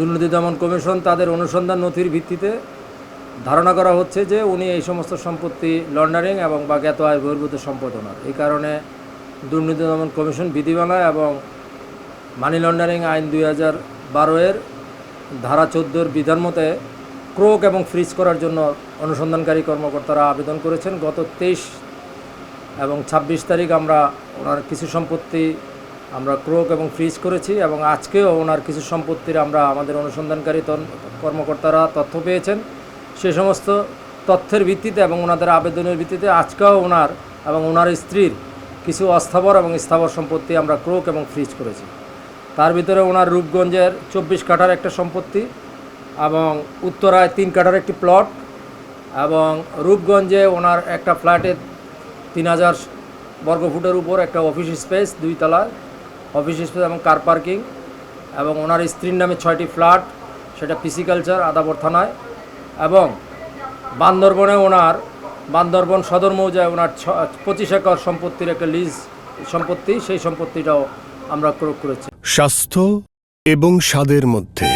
দুর্নীতি দমন কমিশন তাদের অনুসন্ধান নথির ভিত্তিতে ধারণা করা হচ্ছে যে উনি এই সমস্ত সম্পত্তি লন্ডারিং এবং বা জ্ঞাত আয় বহির্ভূত সম্পদ ওনার। এই কারণে দুর্নীতি দমন কমিশন বিধিমালা এবং মানি লন্ডারিং আইন দুই হাজার বারোয়ের ধারা চোদ্দোর বিধান মতে ক্রোক এবং ফ্রিজ করার জন্য অনুসন্ধানকারী কর্মকর্তারা আবেদন করেছেন। গত তেইশ এবং ২৬ তারিখ আমরা ওনার কিছু সম্পত্তি আমরা ক্রোক এবং ফ্রিজ করেছি এবং আজকেও ওনার কিছু সম্পত্তির আমরা আমাদের অনুসন্ধানকারী কর্মকর্তারা তথ্য পেয়েছেন। সে সমস্ত তথ্যের ভিত্তিতে এবং ওনাদের আবেদনের ভিত্তিতে আজকেও ওনার এবং ওনার স্ত্রীর কিছু অস্থাবর এবং স্থাবর সম্পত্তি আমরা ক্রোক এবং ফ্রিজ করেছি। তার ভিতরে ওনার রূপগঞ্জের চব্বিশ কাঠার একটা সম্পত্তি এবং উত্তরায় তিন কাঠার একটি প্লট এবং রূপগঞ্জে ওনার একটা ফ্ল্যাটে তিন হাজার বর্গফুটের উপর একটা অফিস স্পেস দুই তলায় অফিস স্পেস এবং কার পার্কিং এবং ওনার স্ত্রীর নামে ছয়টি ফ্ল্যাট সেটা পিসিকালচার আদাবর থানায়। এবং বান্দরবনে ওনার বান্দরবন সদর মৌজায় ওনার ছ পঁচিশ একর সম্পত্তির একটা লিজ সম্পত্তি সেই সম্পত্তিটাও আমরা ক্রোক করেছি। স্বাস্থ্য এবং স্বাদের মধ্যে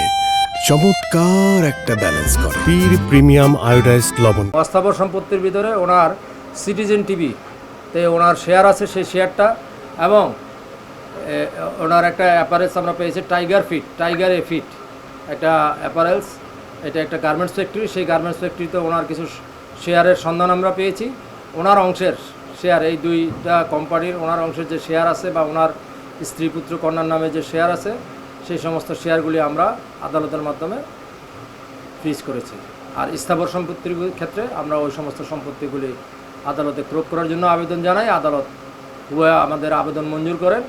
চমৎকার একটা ব্যালেন্স করে। পীর প্রিমিয়াম আয়োডাইজড লবণ। অস্থাবর সম্পত্তির ভিতরে ওনার সিটিজেন টিভি তে ওনার শেয়ার আছে সেই শেয়ারটা এবং ওনার একটা অ্যাপারেলস আমরা পেয়েছি tiger fit tiger a fit একটা অ্যাপারেলস এটা একটা গার্মেন্টস ফ্যাক্টরি সেই গার্মেন্টস ফ্যাক্টরিতে ওনার কিছু শেয়ারের সন্ধান আমরা পেয়েছি। ওনার অংশের শেয়ার এই দুইটা কোম্পানির ওনার অংশের যে শেয়ার আছে বা ওনার স্ত্রী পুত্র কন্যার নামে যে শেয়ার আছে, সেই সমস্ত শেয়ারগুলি আমরা আদালতের মাধ্যমে ফ্রিজ করেছি। আর স্থাবর সম্পত্তির ক্ষেত্রে আমরা ওই সমস্ত সম্পত্তিগুলি আদালতে ক্রোক করার জন্য আবেদন জানাই। আদালত আমাদের আবেদন মঞ্জুর করেন।